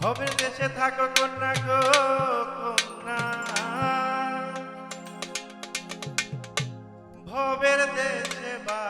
ভবে দেশে থাকো কন্যা গো কন্যা। ভবের দেশে বা